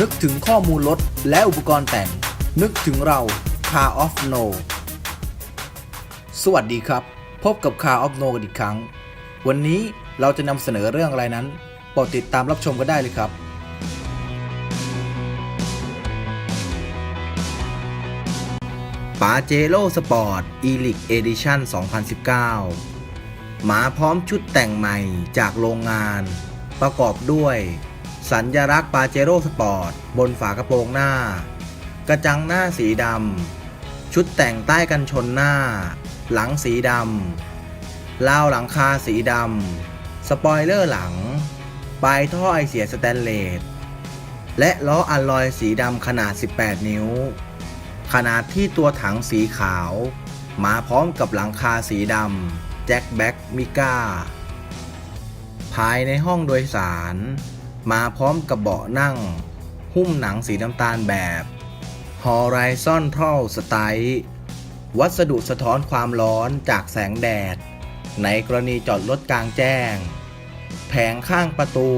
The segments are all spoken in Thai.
นึกถึงข้อมูลรถและอุปกรณ์แต่ง นึกถึงเรา Car of No สวัสดีครับ พบกับ Car of No กันอีกครั้ง วันนี้เราจะนำเสนอเรื่องอะไรนั้นโปรดติดตามรับชมกันได้เลยครับ ปาเจโร่สปอร์ตอีลิกเอดิชั่น 2019 หมาพร้อมชุดแต่งใหม่จากโรงงาน ประกอบด้วย สัญลักษณ์ปาเจโร่สปอร์ตบนฝากระโปรงหน้า กระจังหน้าสีดำ ชุดแต่งใต้กันชนหน้า หลังสีดำราวหลังคาสีดำ สปอยเลอร์หลัง ปลายท่อไอเสียสแตนเลส และล้ออัลลอยสีดำขนาด 18 นิ้ว ขนาดที่ตัวถังสีขาว มาพร้อมกับหลังคาสีดำแจ็คแบ็กมิก้า ภายในห้องโดยสาร มาพร้อมกับเบาะนั่ง หุ้มหนังสีน้ำตาลแบบ Horizontal Style วัสดุสะท้อนความร้อนจากแสงแดด ในกรณีจอดรถกลางแจ้ง แผงข้างประตู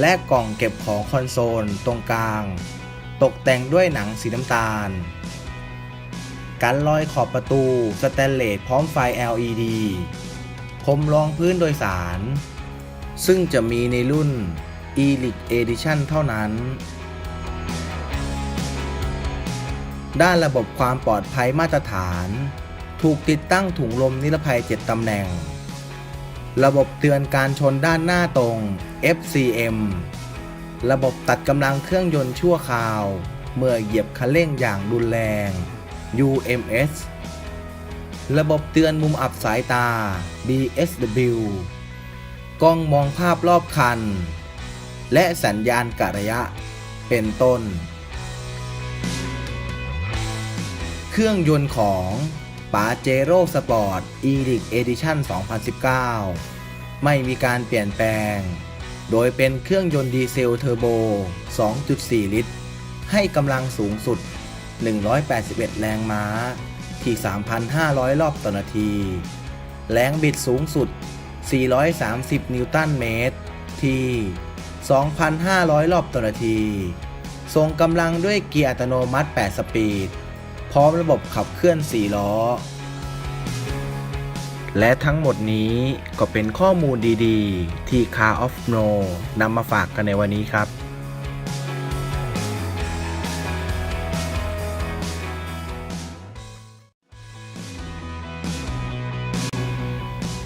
และกล่องเก็บของคอนโซลตรงกลาง ตกแต่งด้วยหนังสีน้ำตาล กันรอยขอบประตู สแตนเลสพร้อมไฟ LED พรมรองพื้นโดยสาร ซึ่งจะมีในรุ่น e-lic edition เท่านั้น ด้านระบบความปลอดภัยมาตรฐาน ถูกติดตั้งถุงลมนิรภัย 7 ตำแหน่ง ระบบเตือนการชนด้านหน้าตรง FCM ระบบตัดกำลังเครื่องยนต์ชั่วคราว เมื่อเหยียบคันเร่งอย่างรุนแรง UMS ระบบเตือนมุมอับสายตา DSW กล้องมองภาพรอบคัน และสัญญาณกะระยะ เป็นต้น เครื่องยนต์ของปาเจโร่สปอร์ต e d i c Edition 2019 ไม่มีการเปลี่ยนแปลง โดยเป็นเครื่องยนต์ดีเซลเทอร์โบ 2.4 ลิตร ให้กำลังสูงสุด 181 แรงม้า ที่ 3,500 รอบต่อนาที แรงบิดสูงสุด 430 นิวตันเมตร ที่ 2,500 รอบต่อนาทีส่งกำลังด้วยเกียร์อัตโนมัติ 8 สปีด พร้อมระบบขับเคลื่อน 4 ล้อ และทั้งหมดนี้ก็เป็นข้อมูลดีๆ ที่ Car of No นำมาฝากกันในวันนี้ครับ